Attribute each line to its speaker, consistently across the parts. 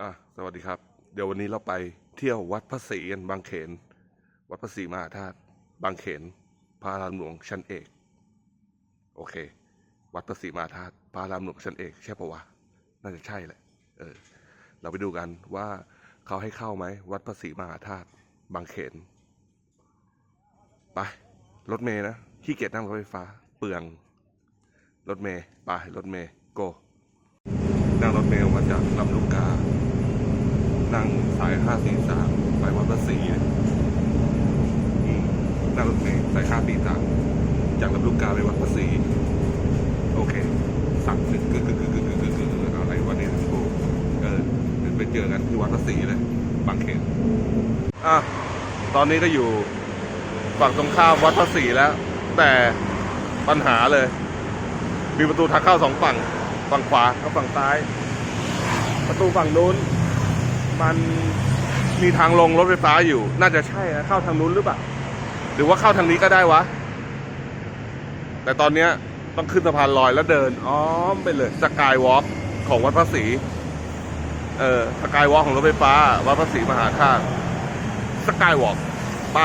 Speaker 1: อะสวัสดีครับ เดี๋ยววันนี้เราไปเที่ยววัดพระศรีกันบางเขน วัดพระศรีมหาธาตุบางเขนพระอารามหลวงชั้นเอก โอเค วัดพระศรีมหาธาตุพระอารามหลวงชั้นเอกใช่ปะวะน่าจะใช่แหละเออ เราไปดูกันว่าเขาให้เข้าไหมวัดพระศรีมหาธาตุบางเขน ไปรถเมย์นะขี้เกียจนั่งรถไฟฟ้า เปลืองรถเมย์ไปรถเมย์โกนั่งรถเมล์มาจากลำลูกกา สาย543ไปวัดพระศรีนั่งรถเมล์สาย543จากลำลูกกาไปวัดพระศรีโอเค สั่งหนึ่งกึกกึกกึกกึกกึกกึกกึกอะไรวะเนี่ยโอ้เออเดี๋ยวไปเจอกันที่วัดพระศรีเลย บางเขนอะตอนนี้ก็อยู่ฝั่งตรงข้ามวัดพระศรีแล้ว แต่ปัญหาเลย มีประตูทางเข้าสองฝั่ง ฝั่งขวากับฝั่งซ้าย ประตูฝั่งนู้น มัน มีทางลงรถไฟฟ้าอยู่ น่าจะใช่นะเข้าทางนู้นหรือเปล่าหรือว่าเข้าทางนี้ก็ได้วะ แต่ตอนเนี้ยต้องขึ้นสะพานลอยแล้วเดินอ้อมไปเลยสกายวอล์กของวัดพระศรีเออสกายวอล์กของรถไฟฟ้า วัดพระศรีมหาธาตุสกายวอล์กไป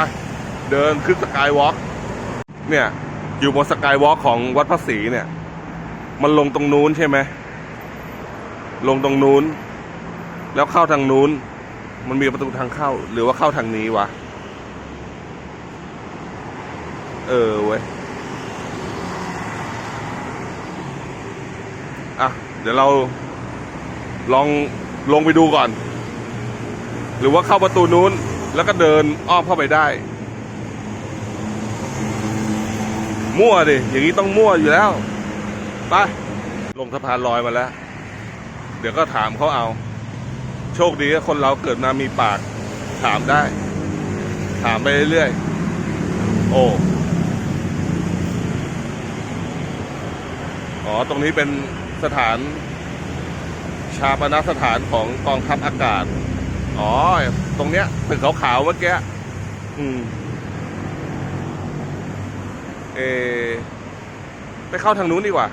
Speaker 1: เดินขึ้นสกายวอล์กเนี่ย อยู่บนสกายวอล์กของวัดพระศรีเนี่ย มันลงตรงนู้นใช่ไหมลงตรงนู้น แล้วเข้าทางนู้น มันมีประตูทางเข้า หรือว่าเข้าทางนี้วะ เออเว้ย อะ เดี๋ยวเราลองลงไปดูก่อน หรือว่าเข้าประตูนู้น แล้วก็เดินอ้อมเข้าไปได้ มั่วดิ อย่างนี้ต้องมั่วอยู่แล้ว ไป ลงสะพานลอยมาแล้ว เดี๋ยวก็ถามเขาเอา โชคดีว่าคนเราเกิดมามีปาก ถามได้ ถามไปเรื่อยๆ โอ้อ๋อ ตรงนี้เป็นสถาน ชาปนสถานของกองทัพอากาศ อ๋อ ตรงเนี้ยตึกขาวๆเมื่อกี้อืม เออไปเข้าทางนู้นดีกว่า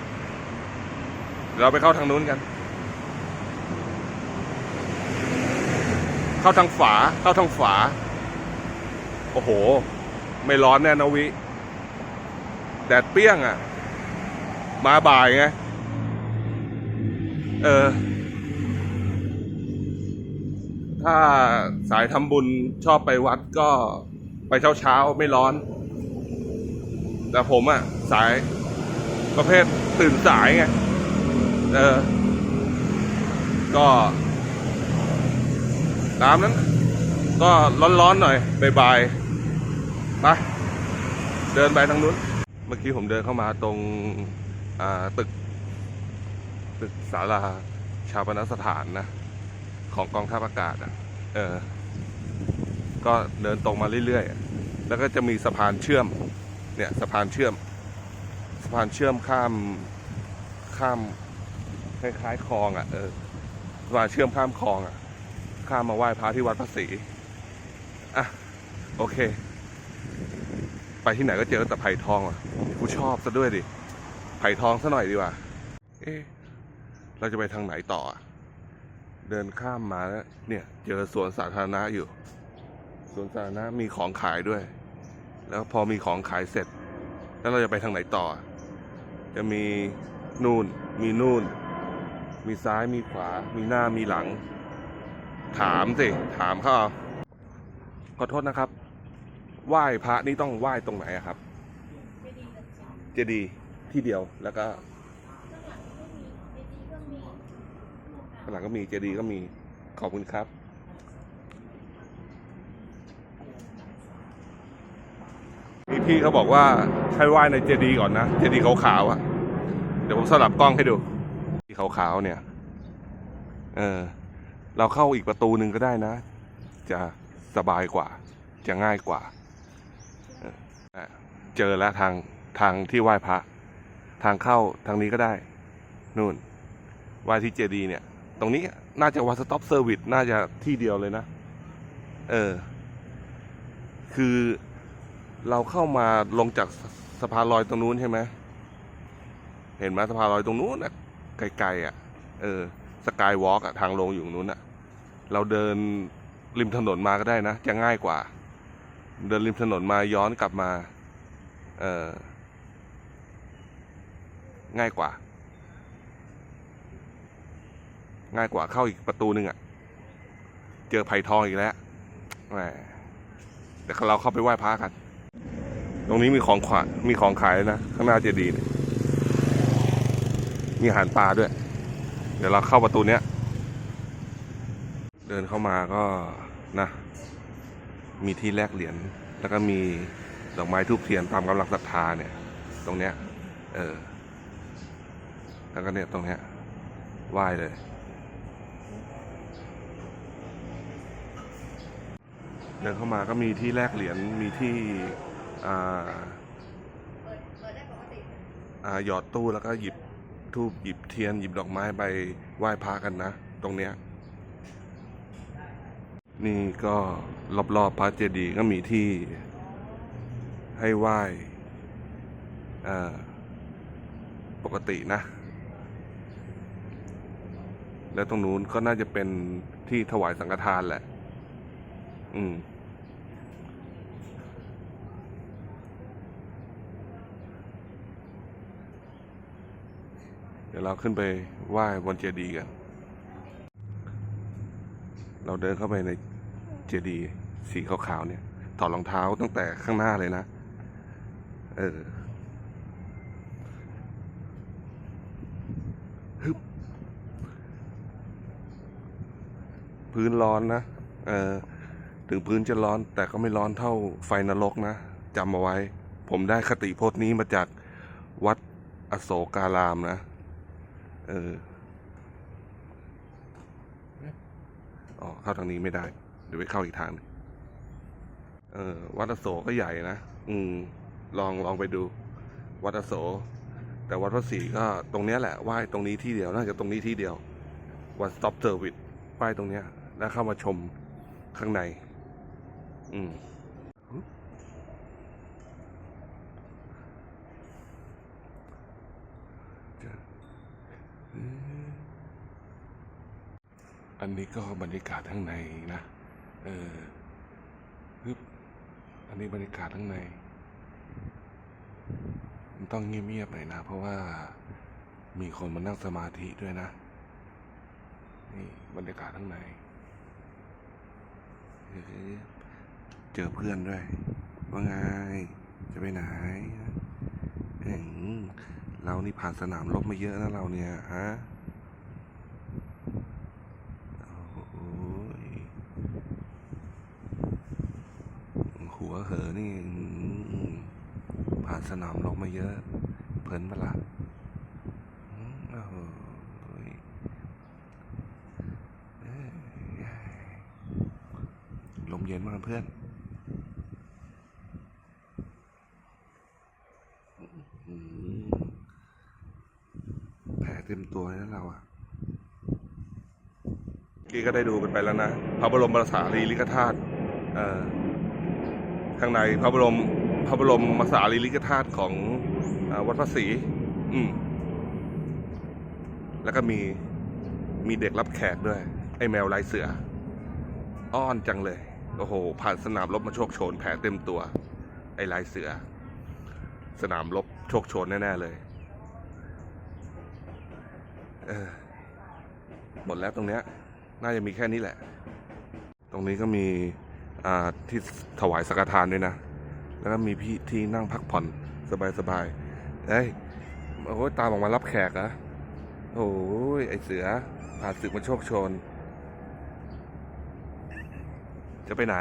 Speaker 1: เราไปเข้าทางนู้นกัน เข้าทางฝา เข้าทางฝา โอ้โห ไม่ร้อนแน่นะวิ แดดเปรี้ยงอะ่ะ มาบ่ายไง เออ ถ้าสายทำบุญชอบไปวัดก็ไปเช้าเช้าไม่ร้อน แต่ผมอะ่ะ สายประเภทตื่นสายไง เออ ก็ ตามนั้น ก็ร้อนๆหน่อยบายๆไปเดินไปทางนู้น เมื่อกี้ผมเดินเข้ามาตรงตึก ตึกศาลาชาปนสถานนะ ของกองทัพอากาศอะ เออ ก็เดินตรงมาเรื่อยๆ แล้วก็จะมีสะพานเชื่อม เนี่ยสะพานเชื่อม สะพานเชื่อมข้ามข้ามคล้ายๆคลองอะเออสะพานเชื่อมข้ามคลองอะ ข้ามมาไหว้พระที่วัดพระศรีอะโอเค ไปที่ไหนก็เจอแต่ไผ่ทองอะกูชอบซะด้วยดิไผ่ทองซะหน่อยดีกว่า เอ๊ะเราจะไปทางไหนต่ออะเดินข้ามมาแล้วเนี่ย เจอสวนสาธารณะอยู่ สวนสาธารณะมีของขายด้วย แล้วพอมีของขายเสร็จ แล้วเราจะไปทางไหนต่อ จะมีนู่น มีนู่น มีซ้ายมีขวา มีหน้ามีหลัง ถามสิ ถามเขาขอโทษนะครับ ไหว้พระนี่ต้องไหว้ตรงไหนอะครับ เจดีย์ที่เดียวแล้วก็ข้างหลังก็มีเจดีย์ก็มี ขอบคุณครับ พี่พี่เขาบอกว่าให้ไหว้ในเจดีย์ก่อนนะ เจดีย์ขาวๆอะเดี๋ยวผมสลับกล้องให้ดูที่ขาวๆเนี่ย เออ เราเข้าอีกประตูหนึ่งก็ได้นะ จะสบายกว่า จะง่ายกว่า เจอแล้วทางทางที่ไหว้พระ ทางเข้าทางนี้ก็ได้ นู่นไหว้ที่เจดีเนี่ย ตรงนี้น่าจะวัดสต็อปเซอร์วิสน่าจะที่เดียวเลยนะ เออ คือเราเข้ามาลงจากสะพานลอยตรงนู้นใช่ไหมเห็นไหมสะพานลอยตรงนู้นนะไกลๆอะ เออ สกายวอล์กอะทางลงอยู่ตรงนู้นอะ เราเดินริมถนนมาก็ได้นะ จะง่ายกว่า เดินริมถนนมาย้อนกลับมา เออง่ายกว่า ง่ายกว่าเข้าอีกประตูหนึ่งอะ่ะ เจอไผ่ทองอีกแล้วแหมเดี๋ยวเราเข้าไปไหว้พระกัน ตรงนี้มีของขวามีของขายนะ ข้างหน้าเจดีย์เนี่ยมีอาหารปลาด้วย เดี๋ยวเราเข้าประตูเนี้ย เดินเข้ามาก็นะ มีที่แลกเหรียญแล้วก็มีดอกไม้ทูบเทียนตามกำลังศรัทธาเนี่ย ตรงเนี้ย เออ แล้วก็เนี่ยตรงเนี้ยไหว้เลย เดินเข้ามาก็มีที่แลกเหรียญมีที่อ่าอ่าหยอดตู้แล้วก็หยิบทูบหยิบเทียน หยิบดอกไม้ไปไหว้พระกันนะ ตรงเนี้ย นี่ก็รอบๆพระเจดีย์ก็มีที่ให้ไหว้อ่าปกตินะ แล้วตรงนู้นก็น่าจะเป็นที่ถวายสังฆทานแหละ อืม เดี๋ยวเราขึ้นไปไหว้บนเจดีย์กัน เราเดินเข้าไปใน เจดีสีขาวๆเนี่ยถอดรองเท้าตั้งแต่ข้างหน้าเลยนะ เออฮึบพื้นร้อนนะ เออ ถึงพื้นจะร้อนแต่ก็ไม่ร้อนเท่าไฟนรกนะจำเอาไว้ ผมได้คติพจน์นี้มาจากวัดอโศการามนะ เออ อ๋อ เข้าทางนี้ไม่ได้ เดี๋ยวไปเข้าอีกทางเออ วัดอโศกก็ใหญ่นะอืม ลองลองไปดู วัดอโศกแต่วัดพระศรีก็ตรงเนี้ยแหละไหว้ตรงนี้ที่เดียวน่าจะตรงนี้ที่เดียว วัด stop service ไหว้ตรงเนี้ย แล้วเข้ามาชมข้างใน อืมอันนี้ก็บรรยากาศข้างในนะ เออฮึบอันนี้บรรยากาศข้างใน มันต้องเงียบๆหน่อยนะ เพราะว่ามีคนมานั่งสมาธิด้วยนะ นี่บรรยากาศข้างในเออเจอเพื่อนด้วย ว่าไง จะไปไหนเอ็งเรานี่ผ่านสนามรบมาเยอะนะเราเนี่ยฮะ โอ้ย หัวเหอนี่ผ่านสนามรบมาเยอะ เพลินปละ่ะอืมโอ้โหยเอ้ยลมเย็นมากเพื่อนแผลเต็มตัวเลยนะเราอะกี้ก็ได้ดูกันไปแล้วนะ พระบรมรสารีริกธาตุเอ่อ ข้างในพระบรมพระบรมมสารีริกธาตุของอวัดพระศรีอืมแล้วก็มีมีเด็กรับแขกด้วย ไอ้แมวลายเสือ อ้อนจังเลย โอ้โห ผ่านสนามรบมาโชคโชนแผลเต็มตัว ไอ้ลายเสือ สนามรบโชคโชนแน่ๆเลยเออหมดแล้วตรงเนี้ย น่าจะมีแค่นี้แหละ ตรงนี้ก็มี ที่ถวายสังฆทานด้วยนะ แล้วก็มีพี่ที่นั่งพักผ่อนสบายๆเอ้ยโอ้ยตามออกมารับแขกเหรอะโอ้ยไอเสือผ่านศึกมาโชคชน จะไปไหน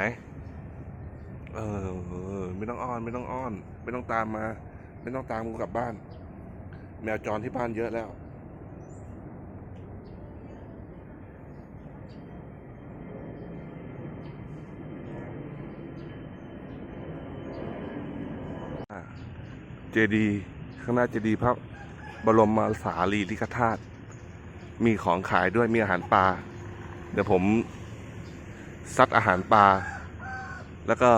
Speaker 1: เออ ไม่ต้องอ้อน ไม่ต้องอ้อน ไม่ต้องตามมา ไม่ต้องตามกูกลับบ้าน แมวจรที่บ้านเยอะแล้ว เจดีย์ข้างหน้าเจดีย์พระบรมมาสารีริกธาตุมีของขายด้วยมีอาหารปลาเดี๋ยวผมซัดอาหารปลาแล้วก็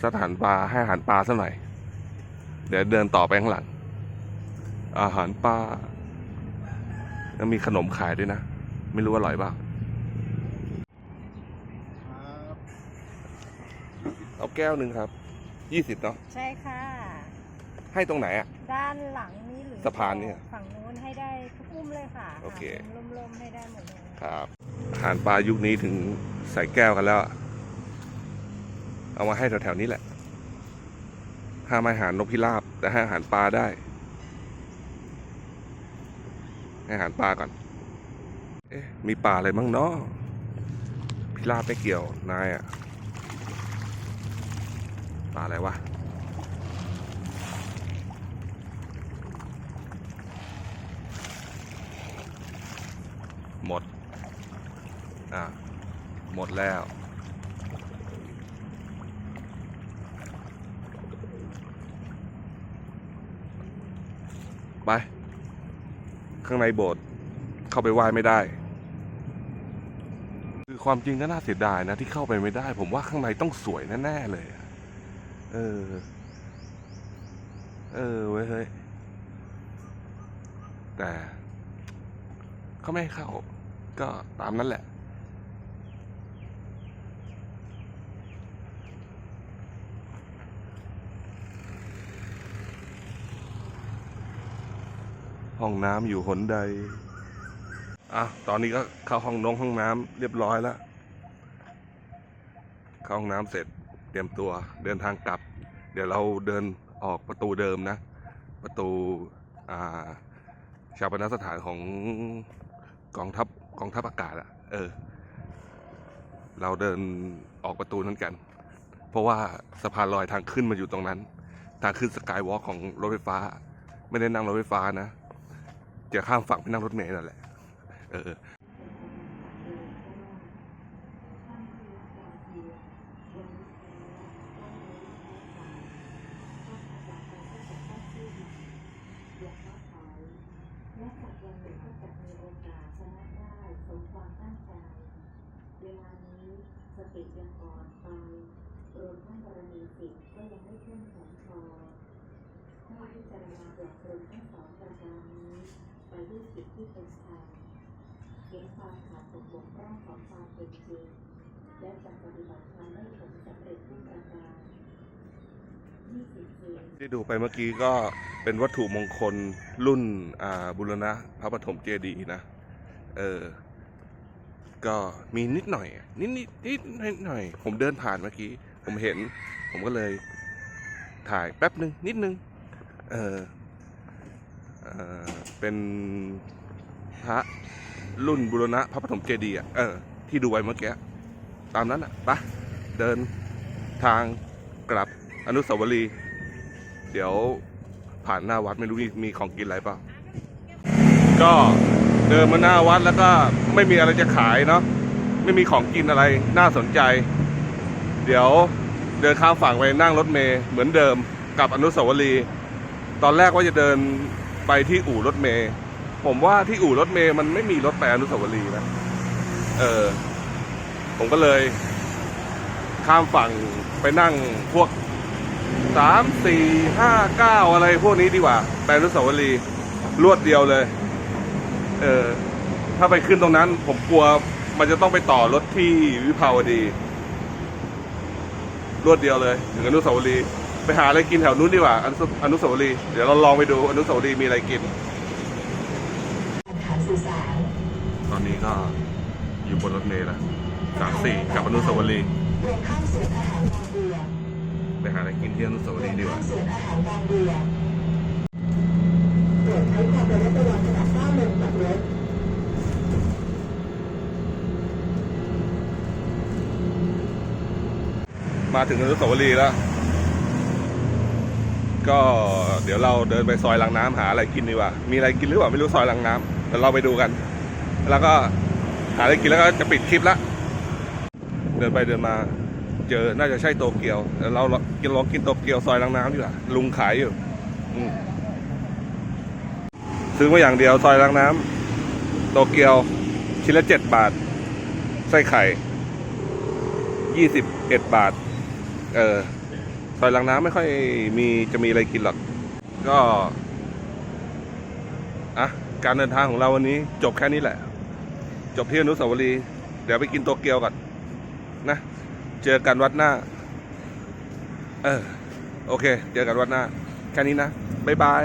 Speaker 1: ซัดอาหารปลาให้อาหารปลาสักหน่อย เดี๋ยวเดินต่อไปข้างหลัง อาหารปลาแล้วมีขนมขายด้วยนะ ไม่รู้อร่อยเปล่าเอาแก้วหนึ่งครับ ยี่สิบเนาะ
Speaker 2: ใช่ค่ะ
Speaker 1: ให้ตรงไหนอะ
Speaker 2: ด้านหลังนี้หรือ
Speaker 1: สะพานเนี่ย
Speaker 2: ฝั่งนู้นให้ได้ทุกมุมเลยค่ะ
Speaker 1: โอเค
Speaker 2: หามุมล่มๆให้ได้หมดเลย
Speaker 1: ครับอาหารปลายุคนี้ถึงใส่แก้วกันแล้วอะเอามาให้แถวๆนี้แหละห้ามอาหารนกพิราบ แต่ให้อาหารปลาได้ ให้อาหารปลาก่อน เอ๊ะ มีปลาอะไรบ้างเนาะพิราบไม่เกี่ยวนายอะ ปลาอะไรวะหมด อะ หมดแล้ว ไป ข้างในโบสถ์เข้าไปไหว้ไม่ได้ คือความจริงก็น่าเสียดายนะที่เข้าไปไม่ได้ ผมว่าข้างในต้องสวยแน่ ๆ เลย เออ เออเว้ยเฮ้ย แต่เขาไม่เข้า ก็ตามนั้นแหละ ห้องน้ำอยู่หนใดอะ ตอนนี้ก็เข้าห้องนงห้องน้ำเรียบร้อยแล้ว เข้าห้องน้ำเสร็จ เตรียมตัวเดินทางกลับ เดี๋ยวเราเดินออกประตูเดิมนะ ประตูาชาปนสถานของกองทัพกองทัพอากาศอะเออ เราเดินออกประตูนั้นกัน เพราะว่าสะพานลอยทางขึ้นมันอยู่ตรงนั้น ทางขึ้นสกายวอล์กของรถไฟฟ้า ไม่ได้นั่งรถไฟฟ้านะ จะข้ามฝั่งไปนั่งรถเมล์นั่นแหละ เออ
Speaker 3: และสักวันหนึ่งก็จะมีโอกาสชนะได้สมความตั้งใจ เวลานี้สติยังอ่อนไปรวมทั้งบารมี จิตก็ยังไม่เข้มแข็งพอถ้าพิจารณาแบบรวมทั้งสองประการนี้ไปด้วยจิตที่เป็นธรรมเห็นความขาดตกบกพร่องของความเป็นจริงและจะปฏิบัติธรรมให้ผลสำเร็จทุกประการ
Speaker 1: ที่ดูไปเมื่อกี้ก็เป็นวัตถุมงคลรุ่นบุรณะพระปฐมเจดีย์นะ เออ ก็มีนิดหน่อย นิดนิดนิดหน่อย ผมเดินผ่านเมื่อกี้ ผมเห็น ผมก็เลยถ่ายแป๊บหนึ่งนิดนึง เออเออเป็นพระรุ่นบุรณะพระปฐมเจดีย์อะเออ ที่ดูไว้เมื่อกี้ตามนั้นอะปะเดินทางกลับอนุสาวรีย์เดี๋ยวผ่านหน้าวัดไม่รู้มีมีของกินอะไรเปล่า ก็เดินมาหน้าวัดแล้วก็ไม่มีอะไรจะขายเนาะไม่มีของกินอะไรน่าสนใจ เดี๋ยวเดินข้ามฝั่งไปนั่งรถเมย์เหมือนเดิมกับอนุสาวรีย์ตอนแรกว่าจะเดินไปที่อู่รถเมย์ผมว่าที่อู่รถเมย์มันไม่มีรถไปอนุสาวรีย์นะเออ ผมก็เลย ข้ามฝั่งไปนั่งพวกสามสี่ห้าเก้าอะไรพวกนี้ดีกว่าไปอนุสาวรีย์รวดเดียวเลย เออ ถ้าไปขึ้นตรงนั้น ผมกลัวมันจะต้องไปต่อรถที่วิภาวดี รวดเดียวเลยถึงอนุสาวรีย์ไปหาอะไรกินแถวนู้นดีกว่าอนุสอนุสาวรีย์เดี๋ยวเราลองไปดูอนุสาวรีย์มีอะไรกิน ตอนนี้ก็อยู่บนรถเมล์ล้วสามสี่กับอนุสาวรีย์ไปหาอะไรกินที่อนุสาวรีย์ดีกว่า มาถึงอนุสาวรีย์แล้ว ก็เดี๋ยวเราเดินไปซอยลังน้ำหาอะไรกินดีกว่า มีอะไรกินหรือเปล่าไม่รู้ซอยลังน้ำเดี๋ยวเราไปดูกัน แล้วก็หาอะไรกินแล้วก็จะปิดคลิปละ เดินไปเดินมา เจอ น่าจะใช่โตเกียวเดี๋ยวเรากินลองกินโตเกียวซอยลังน้ำดีกว่า ลุงขายอยู่ซื้อมาอย่างเดียวซอยลังน้ำโตเกียวชิ้นละเจ็ดบาท ไส้ไข่ยี่สิบเอ็ดบาท เออซอยลังน้ำไม่ค่อยมีจะมีอะไรกินหรอก ก็อะการเดินทางของเราวันนี้จบแค่นี้แหละ จบที่อนุสาวรีย์เดี๋ยวไปกินโตเกียวก่อนนะ เจอกันวัดหน้า เออ โอเค เจอกันวัดหน้า แค่นี้นะ บ๊ายบาย